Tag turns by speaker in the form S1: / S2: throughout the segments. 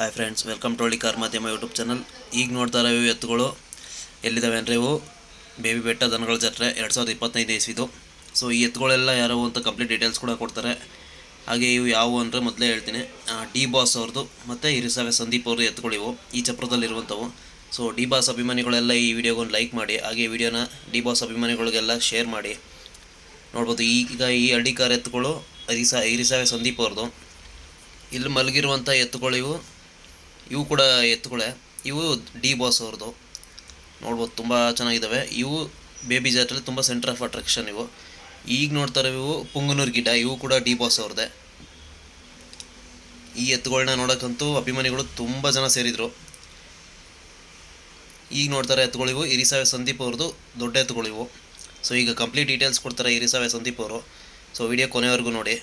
S1: Hi friends welcome to car ಮಾಧ್ಯಮ YouTube channel ಈಗ ನೋಡ್ತಾ ಇರೋ ಎತ್ತುಗಳು ಎಲ್ಲಿದ್ದಾವೆ ಅಂದರೆ ಇವು? ಬೇಬಿ ಬೆಟ್ಟ ದನಗಳ ಜಾತ್ರೆ ಎರಡು ಸಾವಿರದ ಇಪ್ಪತ್ತೈದು ಇಸ್ವಿದು. ಸೊ ಈ ಎತ್ತುಗಳೆಲ್ಲ ಯಾರೋ ಅಂತ ಕಂಪ್ಲೀಟ್ ಡೀಟೇಲ್ಸ್ ಕೂಡ ಕೊಡ್ತಾರೆ. ಹಾಗೆ ಇವು ಯಾವುವು ಅಂದರೆ ಮೊದಲೇ ಹೇಳ್ತೀನಿ. ಡಿ ಬಾಸ್ ಅವ್ರದ್ದು ಮತ್ತು ಇರಿಸಾವೆ ಸಂದೀಪ್ ಅವ್ರದ್ದು ಎತ್ತುಗಳಿವು ಈ ಚಪ್ರದಲ್ಲಿರುವಂಥವು. ಸೊ ಡಿ ಬಾಸ್ ಅಭಿಮಾನಿಗಳೆಲ್ಲ ಈ ವಿಡಿಯೋಗೊಂದು ಲೈಕ್ ಮಾಡಿ, ಹಾಗೆ ವಿಡಿಯೋನ ಡಿ ಬಾಸ್ ಅಭಿಮಾನಿಗಳಿಗೆಲ್ಲ ಶೇರ್ ಮಾಡಿ. ನೋಡ್ಬೋದು, ಈಗ ಈ ಹಳ್ಳಿ ಕಾರ್ ಎತ್ತುಗಳು ಇರಿಸಾ ಇರಿಸಾವೆ ಸಂದೀಪ್ ಅವ್ರದ್ದು ಇಲ್ಲಿ ಮಲಗಿರುವಂಥ ಎತ್ತುಗಳು ಇವು ಕೂಡ ಎತ್ತುಗಳೇ. ಇವು ಡಿ ಬಾಸ್ ಅವ್ರದ್ದು. ನೋಡ್ಬೋದು ತುಂಬ ಚೆನ್ನಾಗಿದ್ದಾವೆ ಇವು ಬೇಬಿ ಜಾತ್ರೆ ತುಂಬ ಸೆಂಟರ್ ಆಫ್ ಅಟ್ರಾಕ್ಷನ್ ಇವು. ಈಗ ನೋಡ್ತಾರೆ ಇವು ಪುಂಗನೂರು ಗಿಡ. ಇವು ಕೂಡ ಡಿ ಬಾಸ್ ಅವ್ರದ್ದೇ. ಈ ಎತ್ತುಗಳನ್ನ ನೋಡೋಕ್ಕಂತೂ ಅಭಿಮಾನಿಗಳು ತುಂಬ ಜನ ಸೇರಿದರು. ಈಗ ನೋಡ್ತಾರೆ ಎತ್ತುಗಳಿವು ಇವು. ಇರಿಸಾವೆ ಸಂದೀಪ್ ಅವ್ರದ್ದು ದೊಡ್ಡ ಎತ್ತುಗಳಿವು ಇವು. ಸೊ ಈಗ ಕಂಪ್ಲೀಟ್ ಡೀಟೇಲ್ಸ್ ಕೊಡ್ತಾರೆ ಇರಿಸಾವೆ ಸಂದೀಪ್ ಅವರು. ಸೊ ವಿಡಿಯೋ ಕೊನೆವರೆಗೂ ನೋಡಿ.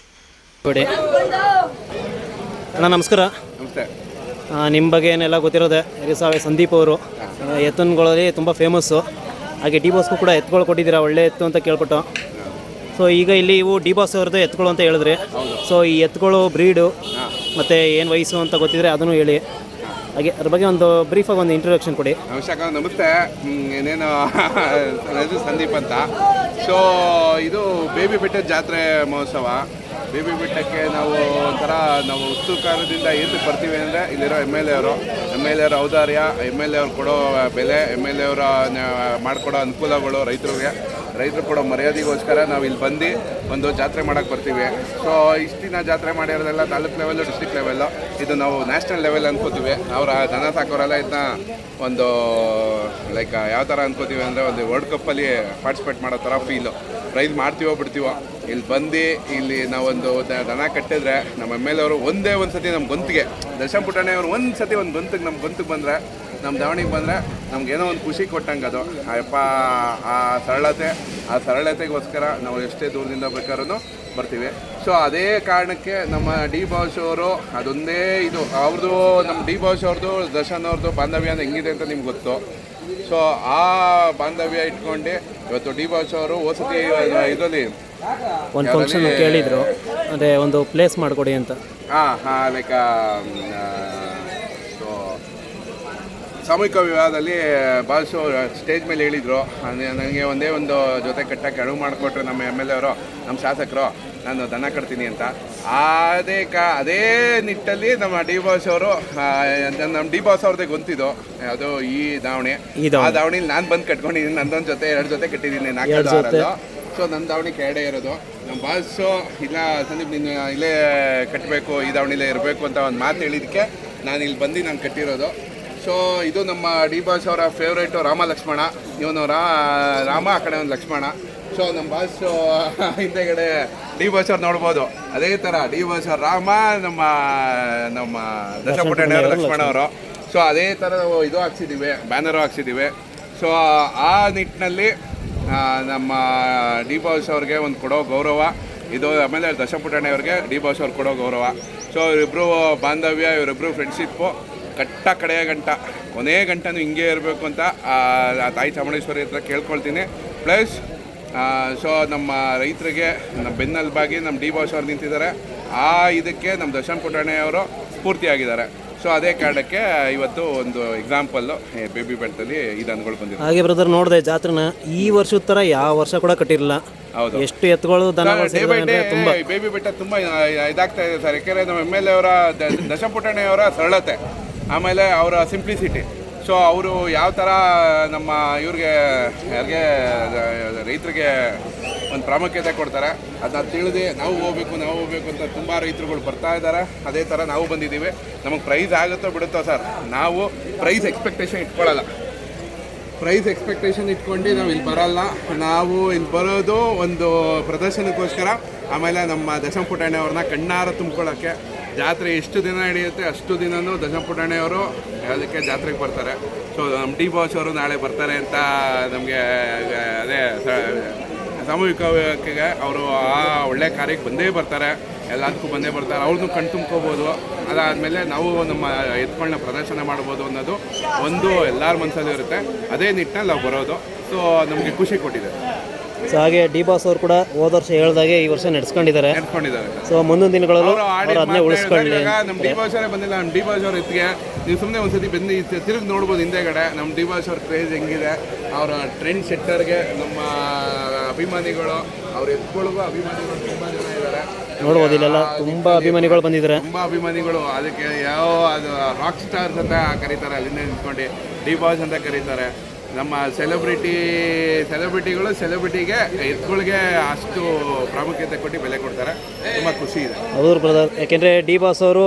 S2: ಅಣ್ಣ ನಮಸ್ಕಾರ.
S3: ನಮಸ್ತೆ.
S2: ನಿಮ್ಮ ಬಗ್ಗೆ ಏನೆಲ್ಲ ಗೊತ್ತಿರೋದೆ? ಸಾವಿರ ಸಂದೀಪ್ ಅವರು. ಎತ್ತನ್ಗಳಲ್ಲಿ ತುಂಬ ಫೇಮಸ್ಸು ಹಾಗೆ ಡಿ ಬಾಸ್ಗೂ ಕೂಡ ಎತ್ತುಗಳು ಕೊಟ್ಟಿದ್ದೀರಾ, ಒಳ್ಳೆ ಎತ್ತು ಅಂತ ಕೇಳ್ಬಿಟ್ಟು ಸೊ ಈಗ ಇಲ್ಲಿ ಇವು ಡಿ ಬಾಸ್ ಅವ್ರದ್ದು ಎತ್ತುಗಳು ಅಂತ ಹೇಳಿದ್ರಿ. ಸೊ ಈ ಎತ್ತುಗಳು ಬ್ರೀಡು ಮತ್ತು ಏನು ವಯಸ್ಸು ಅಂತ ಗೊತ್ತಿದ್ರೆ ಅದನ್ನು ಹೇಳಿ. ಹಾಗೆ ಅದ್ರ ಬಗ್ಗೆ ಒಂದು ಬ್ರೀಫಾಗಿ ಒಂದು ಇಂಟ್ರೊಡಕ್ಷನ್ ಕೊಡಿ.
S3: ನಮಸ್ಕಾರ ನಮಸ್ತೆ. ಏನೇನು ಸಂದೀಪ್ ಅಂತ. ಸೊ ಇದು ಬೇಬಿ ಬೆಟ್ಟದ ಜಾತ್ರೆ ಮಹೋತ್ಸವ. ಬೇಬಿ ಬೆಟ್ಟಕ್ಕೆ ನಾವು ಒಂಥರ ನಾವು ಉತ್ಸುಕಾರದಿಂದ ಏನು ಬರ್ತೀವಿ ಅಂದರೆ ಇಲ್ಲಿರೋ ಎಂ ಎಲ್ ಎ ಅವರು. ಎಂ ಎಲ್ ಎ ಔದಾರ್ಯ ಎಂ ಎಲ್ ಎ ಅವ್ರು ಕೊಡೋ ಬೆಲೆ ಎಂ ಎಲ್ ಎ ಅವರ ಮಾಡಿಕೊಡೋ ಅನುಕೂಲಗಳು ರೈತರಿಗೆ. ರೈತರು ಕೊಡೋ ಮರ್ಯಾದೆಗೋಸ್ಕರ ನಾವು ಇಲ್ಲಿ ಬಂದು ಒಂದು ಜಾತ್ರೆ ಮಾಡೋಕ್ಕೆ ಬರ್ತೀವಿ. ಸೊ ಇಷ್ಟು ದಿನ ಜಾತ್ರೆ ಮಾಡಿರೋದೆಲ್ಲ ತಾಲೂಕ್ ಲೆವೆಲ್ಲು ಡಿಸ್ಟಿಕ್ ಲೆವೆಲ್ಲು ಇದು ನಾವು ನ್ಯಾಷನಲ್ ಲೆವೆಲ್ ಅನ್ಕೋತೀವಿ. ಅವರ ದನ ಸಾಕೋರೆಲ್ಲ ಇದನ್ನ ಒಂದು ಲೈಕ್ ಯಾವ ಥರ ಅನ್ಕೋತೀವಿ ಅಂದರೆ ಒಂದು ವರ್ಲ್ಡ್ ಕಪ್ಪಲ್ಲಿ ಪಾರ್ಟಿಸಿಪೇಟ್ ಮಾಡೋ ಥರ ಫೀಲು ಪ್ರೈಸ್ ಮಾಡ್ತೀವೋ ಬಿಡ್ತೀವೋ, ಇಲ್ಲಿ ಬಂದು ಇಲ್ಲಿ ನಾವೊಂದು ದನ ಕಟ್ಟಿದ್ರೆ ನಮ್ಮ ಎಂ ಎಲ್ ಅವರು ಒಂದೇ ಒಂದು ಸತಿ ನಮ್ಮ ಗೊಂತಿಗೆ ದರ್ಶನ್ ಪುಟಾಣಿ ಅವರು ಒಂದು ಸತಿ ಒಂದು ಗೊಂತಿಗೆ ನಮ್ಮ ಗೊಂತಿಗೆ ಬಂದರೆ ನಮ್ಮ ದಾವಣಿಗೆ ಬಂದರೆ ನಮಗೇನೋ ಒಂದು ಖುಷಿ ಕೊಟ್ಟಂಗೆ ಅದು. ಅಪ್ಪ ಆ ಸರಳತೆ ಆ ಸರಳತೆಗೋಸ್ಕರ ನಾವು ಎಷ್ಟೇ ದೂರದಿಂದ ಬೇಕಾದ್ರೂ ಬರ್ತೀವಿ. ಸೊ ಅದೇ ಕಾರಣಕ್ಕೆ ನಮ್ಮ ಡಿ ಬಾಸ್ ಅವರು ಅದೊಂದೇ ಇದು. ಅವ್ರದ್ದು ನಮ್ಮ ಡಿ ಬಾಸ್ ಅವ್ರದ್ದು ದರ್ಶನ್ ಅವ್ರದ್ದು ಬಾಂಧವ್ಯ ಹೆಂಗಿದೆ ಅಂತ ನಿಮ್ಗೆ ಗೊತ್ತು. ಸೊ ಆ ಬಾಂಧವ್ಯ ಇಟ್ಕೊಂಡು ಇವತ್ತು ಡಿ ಬಾಸ್ ಅವರು ವಸತಿ ಇದರಲ್ಲಿ
S2: ಒಂದು ಫಂಕ್ಷನ್ ಕೇಳಿದರು. ಅದೇ ಒಂದು ಪ್ಲೇಸ್ ಮಾಡಿಕೊಡಿ ಅಂತ.
S3: ಹಾಂ ಹಾಂ ಲೈಕ್ ಸಾಮೂಹಿಕ ವಿವಾಹದಲ್ಲಿ ಬಾಲಿಸೋ ಸ್ಟೇಜ್ ಮೇಲೆ ಹೇಳಿದರು. ನನಗೆ ಒಂದೇ ಒಂದು ಜೊತೆ ಕಟ್ಟಕ್ಕೆ ಅಡುಗೆ ಮಾಡಿಕೊಟ್ರೆ ನಮ್ಮ ಎಂ ಎಲ್ ಎ ಅವರು ನಮ್ಮ ಶಾಸಕರು. ನಾನು ದನ ಕಟ್ತೀನಿ ಅಂತ. ಅದೇ ಕಾ ಅದೇ ನಿಟ್ಟಲ್ಲಿ ನಮ್ಮ ಡಿ ಬಾಸ್ ಅವರು ನಮ್ಮ ಡಿ ಬಾಸ್ ಅವ್ರದ್ದೇ ಗೊಂತಿದ್ದು ಅದು ಈ ದಾವಣಿ. ಆ ದಾವಣಿಲಿ ನಾನು ಬಂದು ಕಟ್ಕೊಂಡಿದ್ದೀನಿ ನಂದೊಂದು ಜೊತೆ ಎರಡು ಜೊತೆ ಕಟ್ಟಿದ್ದೀನಿ ನಾಲ್ಕು. ಸೊ ನನ್ನ ದಾವಣಿ ಕೆರಡೆ ಇರೋದು. ನಮ್ಮ ಬಾಸು ಇಲ್ಲ ಸಂದೀಪ್ ನೀನು ಇಲ್ಲೇ ಕಟ್ಟಬೇಕು ಈ ದಾವಣಿಲೇ ಇರಬೇಕು ಅಂತ ಒಂದು ಮಾತು ಹೇಳಿದ್ದಕ್ಕೆ ನಾನು ಇಲ್ಲಿ ಬಂದು ನಾನು ಕಟ್ಟಿರೋದು. ಸೊ ಇದು ನಮ್ಮ ಡಿ ಬಾಸ್ ಅವರ ಫೇವ್ರೇಟು ರಾಮ ಲಕ್ಷ್ಮಣ. ಇವನು ರಾ ರಾಮ ಆ ಕಡೆ ಒಂದು ಲಕ್ಷ್ಮಣ. ಸೊ ನಮ್ಮ ಬಾಸ್ ಹಿಂದೆಗಡೆ ಡಿ ಬಾಸ್ ಅವ್ರು ನೋಡ್ಬೋದು. ಅದೇ ಥರ ಡಿ ಬಾಸ್ ಅವ್ರ ರಾಮ ನಮ್ಮ ನಮ್ಮ ದಶಪುಟಣ್ಣ ಅವರು ಲಕ್ಷ್ಮಣ ಅವರು. ಸೊ ಅದೇ ಥರ ನಾವು ಇದು ಹಾಕ್ಸಿದ್ದೀವಿ ಬ್ಯಾನರು ಹಾಕ್ಸಿದ್ದೀವಿ ಸೊ ಆ ನಿಟ್ಟಿನಲ್ಲಿ ನಮ್ಮ ಡಿ ಬಾಸ್ ಅವ್ರಿಗೆ ಒಂದು ಕೊಡೋ ಗೌರವ. ಇದು ಆಮೇಲೆ ದಶಪುಟಣೆ ಅವ್ರಿಗೆ ಡಿ ಬಾಸ್ ಅವ್ರು ಕೊಡೋ ಗೌರವ. ಸೊ ಇವರಿಬ್ಬರು ಬಾಂಧವ್ಯ ಇವರಿಬ್ಬರು ಫ್ರೆಂಡ್ಶಿಪ್ಪು ಕಟ್ಟ ಕಡೆಯ ಗಂಟ. ಕೊನೆಯ ಗಂಟನೂ ಹಿಂಗೆ ಇರಬೇಕು ಅಂತ ಆ, ತಾಯಿ ಚಾಮುಂಡೇಶ್ವರಿ ಹತ್ರ ಕೇಳ್ಕೊಳ್ತೀನಿ. ಪ್ಲಸ್ ಸೊ ನಮ್ಮ ರೈತರಿಗೆ ನಮ್ಮ ಬೆನ್ನೆಲುಬಾಗಿ ನಮ್ಮ ಡಿ ಬಾಸ್ ಅವ್ರು ನಿಂತಿದ್ದಾರೆ. ಆ ಇದಕ್ಕೆ ನಮ್ಮ ದರ್ಶನ್ ಪುಟಾಣೆಯವರು ಸ್ಫೂರ್ತಿಯಾಗಿದ್ದಾರೆ. ಸೊ ಅದೇ ಕಾರಣಕ್ಕೆ ಇವತ್ತು ಒಂದು ಎಕ್ಸಾಂಪಲ್ಲು ಬೇಬಿ ಬೆಟ್ಟದಲ್ಲಿ ಇದು ಬಂದಿದೆ
S2: ಹಾಗೆ ಬ್ರದರ್ ನೋಡಿದೆ ಜಾತ್ರೆನ ಈ ವರ್ಷದ ಥರ ಯಾವ ವರ್ಷ ಕೂಡ ಕಟ್ಟಿರಲಿಲ್ಲ
S3: ಹೌದು.
S2: ಎಷ್ಟು ಎತ್ತುಗಳು
S3: ಬೇಬಿ ಬೆಟ್ಟ ತುಂಬ. ಇದಾಗ್ತಾ ಇದೆ ಸರ್. ಯಾಕೆಂದರೆ ನಮ್ಮ ಎಂ ಎಲ್ ಎ ಅವರ ದಶಪುಟಣೆ ಅವರ ಸರಳತೆ. ಆಮೇಲೆ ಅವರ ಸಿಂಪ್ಲಿಸಿಟಿ ಸೊ ಅವರು ಯಾವ ಥರ ನಮ್ಮ ಇವ್ರಿಗೆ, ಯಾರಿಗೆ, ರೈತರಿಗೆ ಒಂದು ಪ್ರಾಮುಖ್ಯತೆ ಕೊಡ್ತಾರೆ, ಅದನ್ನ ತಿಳಿದು ನಾವು ಹೋಗ್ಬೇಕು ನಾವು ಹೋಗ್ಬೇಕು ಅಂತ ತುಂಬ ರೈತರುಗಳು ಬರ್ತಾ ಇದ್ದಾರೆ. ಅದೇ ಥರ ನಾವು ಬಂದಿದ್ದೀವಿ. ನಮಗೆ ಪ್ರೈಸ್ ಆಗುತ್ತೋ ಬಿಡುತ್ತೋ ಸರ್, ನಾವು ಪ್ರೈಸ್ ಎಕ್ಸ್ಪೆಕ್ಟೇಷನ್ ಇಟ್ಕೊಳ್ಳಲ್ಲ. ಪ್ರೈಸ್ ಎಕ್ಸ್ಪೆಕ್ಟೇಷನ್ ಇಟ್ಕೊಂಡು ನಾವು ಇಲ್ಲಿ ಬರಲ್ಲ. ನಾವು ಇಲ್ಲಿ ಬರೋದು ಒಂದು ಪ್ರದರ್ಶನಕ್ಕೋಸ್ಕರ. ಆಮೇಲೆ ನಮ್ಮ ದಶಮ ಪುಟಾಣಿ ಅವ್ರನ್ನ ಕಣ್ಣಾರ ತುಂಬ್ಕೊಳ್ಳೋಕ್ಕೆ ಜಾತ್ರೆ ಎಷ್ಟು ದಿನ ನಡೆಯುತ್ತೆ ಅಷ್ಟು ದಿನನೂ ದಶಮ ಅವರು ಅದಕ್ಕೆ ಜಾತ್ರೆಗೆ ಬರ್ತಾರೆ. ಸೊ ನಮ್ಮ ಡಿ ಬಾಸ್ ಅವರು ನಾಳೆ ಬರ್ತಾರೆ ಅಂತ ನಮಗೆ, ಅದೇ ಸಾಮೂಹಿಕವಾಗಿ ಅವರು ಆ ಒಳ್ಳೆ ಕಾರ್ಯಕ್ಕೆ ಬಂದೇ ಬರ್ತಾರೆ. ಎಲ್ಲದಕ್ಕೂ ಬಂದೇ ಬರ್ತಾರೆ. ಅವ್ರನ್ನೂ ಕಣ್ ತುಂಬ್ಕೋಬೋದು. ಅದಾದಮೇಲೆ ನಾವು ನಮ್ಮ ಎತ್ಕೊಂಡ ಪ್ರದರ್ಶನ ಮಾಡ್ಬೋದು ಅನ್ನೋದು ಒಂದು ಎಲ್ಲರ ಮನಸ್ಸಲ್ಲಿ ಇರುತ್ತೆ. ಅದೇ ನಿಟ್ಟಿನಲ್ಲಿ ನಾವು ಬರೋದು. ಸೊ ನಮಗೆ ಖುಷಿ ಕೊಟ್ಟಿದೆ.
S2: ಸೊ ಹಾಗೆ ಡಿ ಬಾಸ್ ಅವರು ಕೂಡ ಹೋದ ವರ್ಷ ಹೇಳ್ದಾಗೆ ಈ ವರ್ಷ ನಡೆಸ್ಕೊಂಡಿದ್ದಾರೆ.
S3: ನೆಡ್ಕೊಂಡಿದ್ದಾರೆ
S2: ಸೊ ಮುಂದಿನ ದಿನಗಳಲ್ಲೂ
S3: ಅವರು
S2: ಅದನ್ನೇ ಉಳಿಸ್ಕೊಳ್ಳಿ
S3: ನಮ್ಮ ಡಿ ಬಾಸ್ ಅವರೇ ಬಂದಿಲ್ಲ ನಮ್ಮ ಡಿ ಬಾಸ್ ಅವ್ರ ಎತ್ತಿಗೆ ನೀವು ಸುಮ್ಮನೆ ಒಂದ್ಸತಿ ಬಂದು ತಿರುಗಿ ನೋಡ್ಬೋದು ಹಿಂದೆಗಡೆ. ನಮ್ಮ ಡಿ ಬಾಸ್ ಅವ್ರ ಕ್ರೇಜ್ ಹೆಂಗಿದೆ ಅವರ ಟ್ರೆಂಡ್ ಸೆಟ್ಟರ್ಗೆ ನಮ್ಮ ಅಭಿಮಾನಿಗಳು ಅವ್ರ ಎತ್ಗಳಿಗೂ ಅಭಿಮಾನಿಗಳು ತುಂಬ ಜನ ಇದ್ದಾರೆ
S2: ನೋಡ್ಬೋದು ಇಲ್ಲೆಲ್ಲ ತುಂಬಾ ಅಭಿಮಾನಿಗಳು ಬಂದಿದ್ದಾರೆ.
S3: ತುಂಬ ಅಭಿಮಾನಿಗಳು. ಅದಕ್ಕೆ ಯಾವ ಅದು ರಾಕ್ ಸ್ಟಾರ್ಸ್ ಅಂತ ಕರೀತಾರೆ ಅಲ್ಲಿಂದ ನಿಂತ್ಕೊಂಡು ಡಿ ಬಾಸ್ ಅಂತ ಕರೀತಾರೆ. ನಮ್ಮ ಸೆಲೆಬ್ರಿಟಿ ಸೆಲೆಬ್ರಿಟಿಗಳು ಸೆಲೆಬ್ರಿಟಿಗೆ ಎತ್ಗಳಿಗೆ ಅಷ್ಟು ಪ್ರಾಮುಖ್ಯತೆ ಕೊಟ್ಟು ಬೆಲೆ ಕೊಡ್ತಾರೆ. ತುಂಬ ಖುಷಿ ಇದೆ.
S2: ಹೌದು ಬ್ರದರ್ ಯಾಕೆಂದ್ರೆ ಡಿ ಬಾಸ್ ಅವರು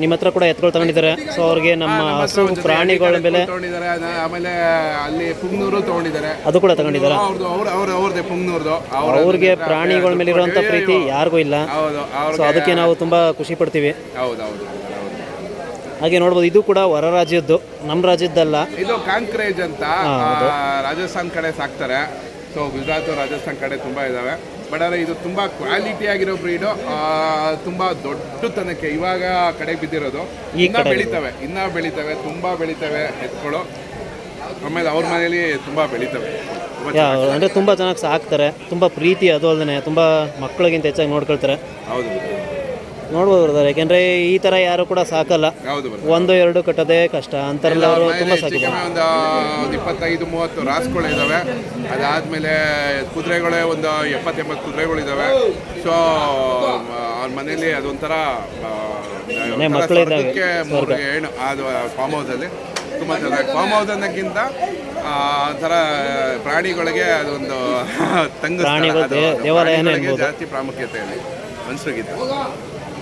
S2: ನಿಮ್ಮ ಹತ್ರ ಕೂಡ ಎತ್ಕೊಳ್ ತಗೊಂಡಿದ್ದಾರೆ. ಸೊ ಅವ್ರಿಗೆ ನಮ್ಮ ಹಸು ಪ್ರಾಣಿಗಳ ಮೇಲೆ
S3: ತಗೊಂಡಿದ್ದಾರೆ. ಆಮೇಲೆ ಅಲ್ಲಿ ಪುಂಗ್ನೂರು ತಗೊಂಡಿದ್ದಾರೆ.
S2: ಅದು ಕೂಡ ತಗೊಂಡಿದ್ದಾರೆ?
S3: ಅವ್ರದ್ದು ಅವ್ರ ಅವ್ರ ಅವ್ರದ್ದೇ ಪುಂಗ್ನೂರ್ದು. ಅವ್ರ
S2: ಅವ್ರಿಗೆ ಪ್ರಾಣಿಗಳ ಮೇಲೆ ಇರುವಂತ ಪ್ರೀತಿ ಯಾರಿಗೂ ಇಲ್ಲ.
S3: ಹೌದು
S2: ಸೊ ಅದಕ್ಕೆ ನಾವು ತುಂಬಾ ಖುಷಿ ಪಡ್ತೀವಿ.
S3: ಹೌದೌದು ಹೌದು ಹೌದು.
S2: ಹಾಗೆ ನೋಡ್ಬೋದು ಇದು ಕೂಡ ಹೊರ ರಾಜ್ಯದ್ದು ನಮ್ಮ ರಾಜ್ಯದ್ದಲ್ಲ.
S3: ಇದು ಕಾಂಕ್ರೇಜ್ ಅಂತ ರಾಜಸ್ಥಾನ್ ಕಡೆ ಸಾಕ್ತಾರೆ. ಸೊ ಗುಜರಾತ್ ರಾಜಸ್ಥಾನ್ ಕಡೆ ತುಂಬ ಇದ್ದಾವೆ ಬಟ್ ಆದರೆ ಇದು ತುಂಬ ಕ್ವಾಲಿಟಿ ಆಗಿರೋ ಬ್ರೀಡು ತುಂಬ ದೊಡ್ಡತನಕ್ಕೆ ಇವಾಗ ಕಡೆ ಬಿದ್ದಿರೋದು. ಇನ್ನ ಬೆಳಿತವೆ ಇನ್ನ ಬೆಳಿತವೆ ತುಂಬ ಬೆಳಿತವೆ ಎತ್ಕೊಳ್ಳೋ. ಆಮೇಲೆ ಅವ್ರ ಮನೇಲಿ ತುಂಬ ಬೆಳಿತವೆ.
S2: ಅಂದರೆ ತುಂಬ ಚೆನ್ನಾಗಿ ಸಾಕ್ತಾರೆ. ತುಂಬ ಪ್ರೀತಿ ಅದು ಅಲ್ಲದೆ ತುಂಬ ಮಕ್ಕಳಿಗಿಂತ ಹೆಚ್ಚಾಗಿ ನೋಡ್ಕೊಳ್ತಾರೆ.
S3: ಹೌದು.
S2: ನೋಡ್ಬೋದು ಬ್ರದರ್ ಯಾಕೆಂದ್ರೆ ಈ ತರ ಯಾರು ಕೂಡ ಸಾಕಲ್ಲ.
S3: ಬರ್
S2: ಒಂದು ಎರಡು ಕಟ್ಟೋದೇ ಕಷ್ಟ. ಅಂತಾರಲ್ಲ ಅವರು ತುಂಬಾ ಸಾಕಿದ್ದಾರೆ
S3: ಕಮ್ಮಿ ಒಂದು ಒಂದು ಇಪ್ಪತ್ತೈದು ಮೂವತ್ತು ರಾಸ್ಗಳು ಇದ್ದಾವೆ ಅದಾದಮೇಲೆ ಕುದುರೆಗಳೇ ಒಂದು ಎಪ್ಪತ್ತೆಂಬತ್ತು ಕುದುರೆಗಳಿದ್ದಾವೆ ಸೊ ಅವ್ರ ಮನೇಲಿ ಅದೊಂಥರ
S2: ಮಕ್ಕಳು
S3: ಸ್ವರ್ಗಕ್ಕೆ ಮೂರು ಏನು ಅದು ಫಾರ್ಮ್ ಅಲ್ಲಿ. ತುಂಬಾ ಚೆನ್ನಾಗಿ ಫಾರ್ಮ್ ಹೌಸ್ ಅನ್ನೋಕ್ಕಿಂತ ಆ, ಒಂಥರ ಪ್ರಾಣಿಗಳಿಗೆ ಅದೊಂದು ತಂಗ
S2: ಪ್ರಾಣಿಗಳು ದೇ- ದೇವಾಲಯನೇ.
S3: ಜಾಸ್ತಿ ಪ್ರಾಮುಖ್ಯತೆ ಇದೆ. ಮನುಷ್ಯರಿಗಿಂತ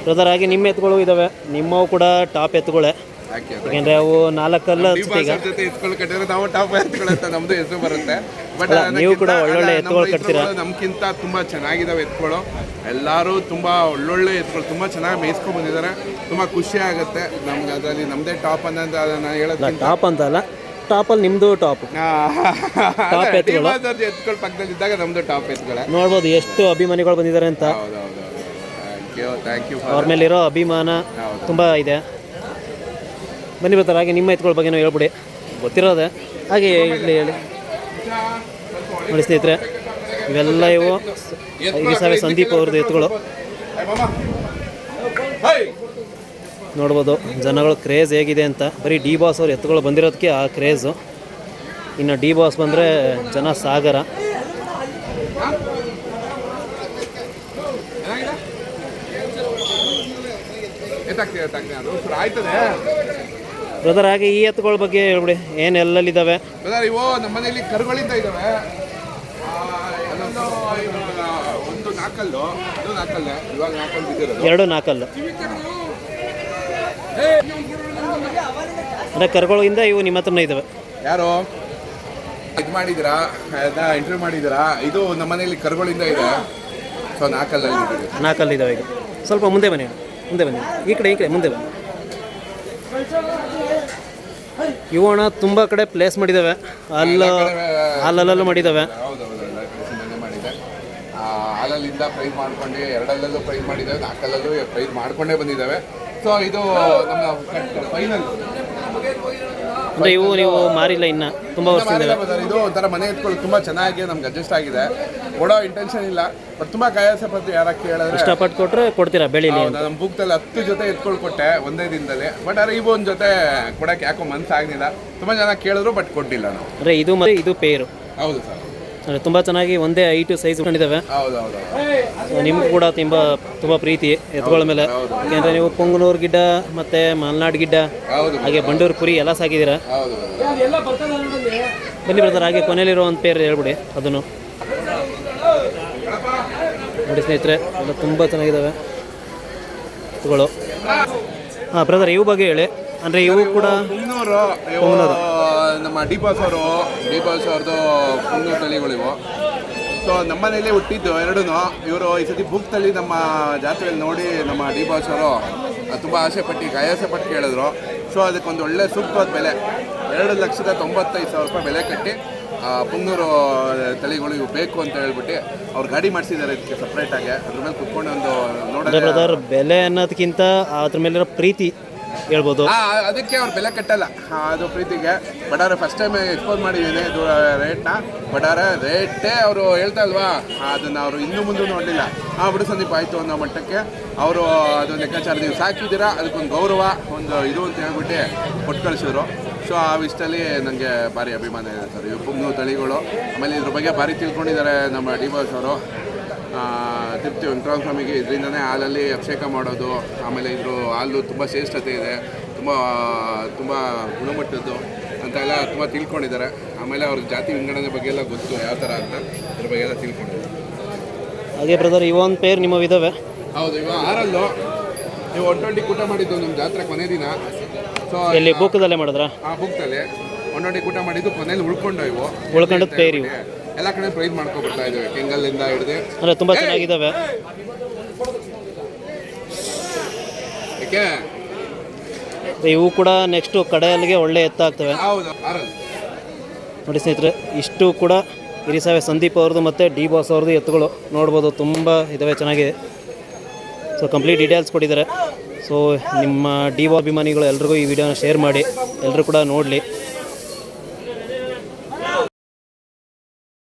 S2: ಬ್ರದರ್ ಹಾಗೆ ನಿಮ್ಮ ಎತ್ತುಗಳು ಇದಾವೆ. ನಿಮ್ಮವು ಕೂಡ ಟಾಪ್ ಎತ್ತುಗಳೇ ಯಾಕೆಂದ್ರೆ ಅವು ನಾಲ್ಕಲ್ಲ ಈಗ.
S3: ಜೊತೆ ಎತ್ಕೊಳ್ಳಿ ಕಟ್ಟಿದ್ರೆ ನಾವು ಟಾಪ್ ಎತ್ಕೊಳ್ಳಿ ನಮ್ದು ಹೆಸರು ಬರುತ್ತೆ. ಬಟ್
S2: ನೀವು ಕೂಡ ಒಳ್ಳೊಳ್ಳೆ ಎತ್ತುಗಳು ಕಟ್ತೀರಾ.
S3: ನಮ್ಗಿಂತ ತುಂಬಾ ಚೆನ್ನಾಗಿದಾವೆ ಎತ್ತುಗಳು ಎಲ್ಲರೂ ತುಂಬಾ ಒಳ್ಳೊಳ್ಳೆ ಎತ್ಗಳು ತುಂಬಾ ಚೆನ್ನಾಗಿ ಮೇಯ್ಸ್ಕೊಂಡ್ ಬಂದಿದ್ದಾರೆ. ತುಂಬಾ ಖುಷಿ ಆಗುತ್ತೆ. ನಮ್ಗೆ ಅದರಲ್ಲಿ ನಮ್ದೇ ಟಾಪ್ ಅಂತ ಹೇಳ
S2: ಟಾಪ್ ಅಂತ ಅಲ್ಲ ಟಾಪಲ್ಲಿ ನಿಮ್ಮದು ಟಾಪ್
S3: ಟಾಪ್ ಎತ್ಗಳು ಪಕ್ಕದಲ್ಲಿ ಇದ್ದಾಗ ನಮ್ದು ಟಾಪ್ ಎತ್ಗಳೇ
S2: ನೋಡ್ಬೋದು ಎಷ್ಟು ಅಭಿಮಾನಿಗಳು ಬಂದಿದ್ದಾರೆ ಅಂತ.
S3: ಯು ಥ್ಯಾಂಕ್ ಯು
S2: ಅವ್ರ ಮೇಲಿರೋ ಅಭಿಮಾನ. ತುಂಬ ಇದೆ. ಬನ್ನಿ ಬರ್ತಾರೆ ಹಾಗೆ ನಿಮ್ಮ ಎತ್ತುಗಳ ಬಗ್ಗೆನೂ ಹೇಳ್ಬಿಡಿ. ಗೊತ್ತಿರೋದೆ. ಹಾಗೆ ಹೇಳಿ ಹೇಳಿ. ನೋಡಿ ಸ್ನೇಹಿತರೆ ಇವೆಲ್ಲ ಇವು ಈ ಸಾವಿರ ಸಂದೀಪ್ ಅವ್ರದ್ದು ಎತ್ತುಗಳು. ನೋಡ್ಬೋದು ಜನಗಳ ಕ್ರೇಜ್ ಹೇಗಿದೆ ಅಂತ. ಬರೀ ಡಿ ಬಾಸ್ ಅವ್ರ ಎತ್ತುಗಳು ಬಂದಿರೋದಕ್ಕೆ ಆ ಕ್ರೇಜು ಇನ್ನು ಡಿ ಬಾಸ್ ಬಂದರೆ ಜನ ಸಾಗರ. ಬ್ರದರ್ ಹಾಗೆ ಈ ಎತ್ತುಗಳ ಬಗ್ಗೆ ಹೇಳ್ಬಿಡಿ. ಏನು ಎಲ್ಲೆಲ್ಲಿದ್ದಾವೆ?
S3: ಬ್ರದರ್ ಇವು ನಮ್ಮ ಮನೆಯಲ್ಲಿ ಕರುಗಳಿಂದ ಇದ್ದಾವೆ. ಒಂದು ನಾಲ್ಕಲ್ಲು ಅದು ನಾಲ್ಕಲ್ಲೇ ಇವಾಗ ನಾಲ್ಕಲ್ಲು ಬಿದ್ದಿರೋದು.
S2: ಎರಡು ನಾಲ್ಕಲ್ಲ. ಅಂದರೆ ಕರುಗಳಿಂದ ಇವು ನಿಮ್ಮ ಹತ್ರನೇ ಇದ್ದಾವೆ.
S3: ಯಾರು? ಇದು ಮಾಡಿದ್ದೀರಾ? ಇಂಟರ್ವ್ಯೂ ಮಾಡಿದ್ದೀರಾ? ಇದು ನಮ್ಮ ಮನೆಯಲ್ಲಿ ಕರುಗಳಿಂದ ಇದೆ. ಸೊ ನಾಲ್ಕಲ್ಲಿ
S2: ನಾಲ್ಕಲ್ಲಿ ಇದಾವೆ ಈಗ. ಸ್ವಲ್ಪ ಮುಂದೆ ಬನ್ನಿ ಮುಂದೆ ಬನ್ನಿ. ಈ ಕಡೆ ಈ ಕಡೆ, ಮುಂದೆ ಬನ್ನಿ. ಇವು ಅಣ್ಣ ತುಂಬ ಕಡೆ ಪ್ಲೇಸ್ ಮಾಡಿದ್ದಾವೆ ಅಲ್ಲ ಅಲ್ಲಲ್ಲೂ ಮಾಡಿದ್ದಾವೆ
S3: ಹಾಲಲ್ಲಿಂದ ಪ್ರೈಸ್ ಮಾಡ್ಕೊಂಡು ಎರಡಲ್ಲೂ ಪ್ರೈಸ್ ಮಾಡಿದ್ದಾವೆ ನಾಲ್ಕಲ್ಲೂ ಪ್ರೈಸ್ ಮಾಡ್ಕೊಂಡೇ ಬಂದಿದ್ದಾವೆ. ಸೊ ಇದು ನಮ್ಮ ಫೈನಲ್
S2: ಅಂದರೆ ಇವು ನೀವು ಮಾರಿಲ್ಲ ಇನ್ನು ತುಂಬ ವರ್ಷದಿಂದ.
S3: ಇದು ಒಂಥರ ಮನೆ ಎತ್ಕೊಳ್ಳೋದು ತುಂಬಾ ಚೆನ್ನಾಗಿ ನಮ್ಗೆ ಅಡ್ಜಸ್ಟ್ ಆಗಿದೆ. ಕೊಡೋ ಇಂಟೆನ್ಷನ್ ಇಲ್ಲ. ಬಟ್ ತುಂಬಾ ಕಾಯಾಸ ಪಟ್ಟು ಯಾರ ಕೇಳಿದ್ರೆ
S2: ಇಷ್ಟಪಟ್ಟು ಕೊಟ್ಟರೆ ಕೊಡ್ತೀರಾ ಬೆಳಿಲಿ
S3: ಹೌದು, ನಮ್ಮ ಬುಕ್ದಲ್ಲಿ ಹತ್ತು ಜೊತೆ ಎತ್ಕೊಳ್ ಕೊಟ್ಟೆ ಒಂದೇ ದಿನದಲ್ಲಿ. ಬಟ್ ಆದ್ರೆ ಇವು ಒಂದು ಜೊತೆ ಕೊಡಕ್ಕೆ ಯಾಕೋ ಮನ್ಸಾಗ್ಲಿಲ್ಲ ತುಂಬಾ ಜನ ಕೇಳಿದ್ರು ಬಟ್ ಕೊಟ್ಟಿಲ್ಲ ನಾವು.
S2: ಅಂದರೆ ಇದು ಮತ್ತೆ ಇದು ಪೇರು
S3: ಹೌದು ಸರ್
S2: ಅಂದರೆ ತುಂಬ ಚೆನ್ನಾಗಿ ಒಂದೇ ಐಟು ಸೈಜ್ ಕಂಡಿದ್ದಾವೆ
S3: ಹೌದು ಹೌದು
S2: ಸೊ ನಿಮ್ಗೂ ಕೂಡ ತುಂಬ ತುಂಬ ಪ್ರೀತಿ ಎತ್ತುಗಳ ಮೇಲೆ. ಯಾಕೆಂದರೆ ನೀವು ಪೊಂಗನೂರ್ ಗಿಡ್ಡ ಮತ್ತು ಮಲ್ನಾಡ್ ಗಿಡ್ಡ
S3: ಹೌದು
S2: ಹಾಗೆ ಬಂಡೂರು ಪುರಿ ಎಲ್ಲ ಸಾಕಿದ್ದೀರಾ?
S3: ಹೌದು
S2: ಬನ್ನಿ ಬ್ರದರ್ ಹಾಗೆ ಕೊನೆಯಲ್ಲಿರೋ ಒಂದು ಪೇರ್ ಹೇಳ್ಬಿಡಿ ಅದನ್ನು. ನೋಡಿ ಸ್ನೇಹಿತರೆ ಎಲ್ಲ ತುಂಬ ಚೆನ್ನಾಗಿದ್ದಾವೆ. ಎತ್ತುಗಳು ಹಾಂ ಬ್ರದರ್ ಇವು ಬಗ್ಗೆ ಹೇಳಿ. ಅಂದರೆ ಇವು ಕೂಡ
S3: ಇವು ನಮ್ಮ ಡಿ ಬಾಸ್ ಅವರು ಡಿ ಬಾಸ್ ಅವ್ರದ್ದು ಕುಂದೂರು ತಳಿಗಳು ಇವು. ಸೊ ನಮ್ಮನೇಲಿ ಹುಟ್ಟಿದ್ದು ಎರಡೂ ಇವರು ಈ ಸತಿ ಬುಕ್ ತಳಿ ನಮ್ಮ ಜಾತ್ರೆಯಲ್ಲಿ ನೋಡಿ ನಮ್ಮ ಡಿ ಬಾಸ್ ಅವರು ತುಂಬ ಆಸೆ ಪಟ್ಟು ಕಾಯಾಸೆ ಪಟ್ಟು ಕೇಳಿದ್ರು. ಸೊ ಅದಕ್ಕೊಂದು ಒಳ್ಳೆ ಸೂಕ್ತವಾದ ಬೆಲೆ. ಎರಡು ಲಕ್ಷದ ತೊಂಬತ್ತೈದು ಸಾವಿರ ರೂಪಾಯಿ ಬೆಲೆ ಕಟ್ಟಿ ಪುಂಗೂರು ತಳಿಗಳು ಇವು ಬೇಕು ಅಂತ ಹೇಳ್ಬಿಟ್ಟು ಅವ್ರು ಗಾಡಿ ಮಾಡಿಸಿದ್ದಾರೆ ಇದಕ್ಕೆ ಸಪ್ರೇಟಾಗಿ ಅದ್ರ ಮೇಲೆ ಕುತ್ಕೊಂಡು ಒಂದು
S2: ಅಂದರೆ
S3: ನೋಡೋದೇ
S2: ಬ್ರದರ್ ಬೆಲೆ ಅನ್ನೋದಕ್ಕಿಂತ ಅದ್ರ ಮೇಲಿರೋ ಪ್ರೀತಿ ಹೇಳ್ಬೋದು.
S3: ಅದಕ್ಕೆ ಅವ್ರು ಬೆಲೆ ಕಟ್ಟಲ್ಲ. ಅದು ಪ್ರೀತಿಗೆ. ಬಡಾರೆ ಫಸ್ಟ್ ಟೈಮ್ ಎಕ್ಸ್ಪೋಸ್ ಮಾಡಿದ್ದೀನಿ ಇದು ರೇಟ್ನ ಬಡಾರ ರೇಟೇ ಅವರು ಹೇಳ್ತಾ ಇಲ್ವಾ? ಅದನ್ನು ಅವರು ಇನ್ನೂ ಮುಂದೆ ನೋಡಲಿಲ್ಲ. ಆ, ಬಿಡು ಸಂದೀಪ, ಆಯಿತು ಅನ್ನೋ ಮಟ್ಟಕ್ಕೆ ಅವರು ಅದು ಲೆಕ್ಕಾಚಾರ ನೀವು ಸಾಕಿದ್ದೀರಾ? ಅದಕ್ಕೊಂದು ಗೌರವ, ಒಂದು ಇದು ಅಂತ ಹೇಳ್ಬಿಟ್ಟು ಕೊಟ್ಟು ಕಳಿಸಿದ್ರು. ಸೊ ಆ ವಿಷಯದಲ್ಲಿ ನನಗೆ ಭಾರಿ ಅಭಿಮಾನ ಇದೆ ಸರ್. ಇವು ಪುಂಗು ತಳಿಗಳು. ಆಮೇಲೆ ಇದ್ರ ಬಗ್ಗೆ ಭಾರಿ ತಿಳ್ಕೊಂಡಿದ್ದಾರೆ ನಮ್ಮ ಡಿ ಬಾಸ್ ಅವರು. ತಿರುಪ್ತಿ ವೆಂಕಟರಾಮ ಸ್ವಾಮಿಗೆ. ಇದರಿಂದನೇ ಹಾಲಲ್ಲಿ ಅಭಿಷೇಕ ಮಾಡೋದು ಆಮೇಲೆ ಇದ್ರ ಹಾಲು ತುಂಬ ಶ್ರೇಷ್ಠತೆ ಇದೆ ತುಂಬ ತುಂಬ ಗುಣಮಟ್ಟದ್ದು ಅಂತ ಎಲ್ಲ ತುಂಬ ತಿಳ್ಕೊಂಡಿದ್ದಾರೆ. ಆಮೇಲೆ ಅವ್ರ ಜಾತಿ ವಿಂಗಡಣೆ ಬಗ್ಗೆ ಎಲ್ಲ ಗೊತ್ತು ಯಾವ ಥರ ಅಂತ ಅದ್ರ ಬಗ್ಗೆ ಎಲ್ಲ ತಿಳ್ಕೊಂಡಿದ್ದಾರೆ.
S2: ಹಾಗೆ ಬ್ರದರ್ ಇವೊಂದು ಪೇರ್ ಇದಾವೆ
S3: ಹೌದು ಇವಾಗ ಆರಲ್ಲು. ನೀವು ಒನ್ ಟ್ವೆಂಟಿ ಕೂಟ ಮಾಡಿದ್ದು ನಿಮ್ಮ ಜಾತ್ರೆ ಕೊನೆ ದಿನ. ಸೊ
S2: ಇಲ್ಲಿ ಬೂಕದಲ್ಲೇ ಮಾಡಿದ್ರಾ?
S3: ಆ ಬುಕ್ದಲ್ಲಿ ಒನ್ ಟ್ವೆಂಟಿ ಕೂಟ ಮಾಡಿದ್ದು ಕೊನೆಯಲ್ಲಿ ಉಳ್ಕೊಂಡು ಇವು.
S2: ಉಳ್ಕೊಂಡದ್ದು ಪೇರ್ ಇವು.
S3: ಎಲ್ಲ ಕಡೆ ಪ್ರೈಸ್ ಮಾಡ್ಕೊಬಿಡ್ತಾ ಕೆಂಗಲ್ ಕೆಂಗಲ್ಲಿಂದ ಹಿಡಿದು.
S2: ಅಂದರೆ ತುಂಬ ಚೆನ್ನಾಗಿದ್ದಾವೆ.
S3: ಓಕೆ
S2: ಇವು ಕೂಡ ನೆಕ್ಸ್ಟು ಕಡೆಯಲ್ಲಿಗೆ ಒಳ್ಳೆ ಎತ್ತಾಗ್ತವೆ
S3: ಹೌದು ಆರಲ್.
S2: ನೋಡಿ ಸ್ನೇಹಿತರೆ ಇಷ್ಟು ಕೂಡ ಹಿರಿಸಾವೆ ಸಂದೀಪ್ ಅವ್ರದ್ದು ಮತ್ತು ಡಿ ಬಾಸ್ ಅವ್ರದ್ದು ಎತ್ತುಗಳು. ನೋಡ್ಬೋದು ತುಂಬ ಇದಾವೆ ಚೆನ್ನಾಗಿದೆ. ಸೊ ಕಂಪ್ಲೀಟ್ ಡೀಟೇಲ್ಸ್ ಕೊಟ್ಟಿದ್ದಾರೆ. ಸೊ ನಿಮ್ಮ ಡಿ ಬಾ ಅಭಿಮಾನಿಗಳು ಎಲ್ರಿಗೂ ಈ ವಿಡಿಯೋನ ಶೇರ್ ಮಾಡಿ. ಎಲ್ಲರೂ ಕೂಡ ನೋಡಲಿ.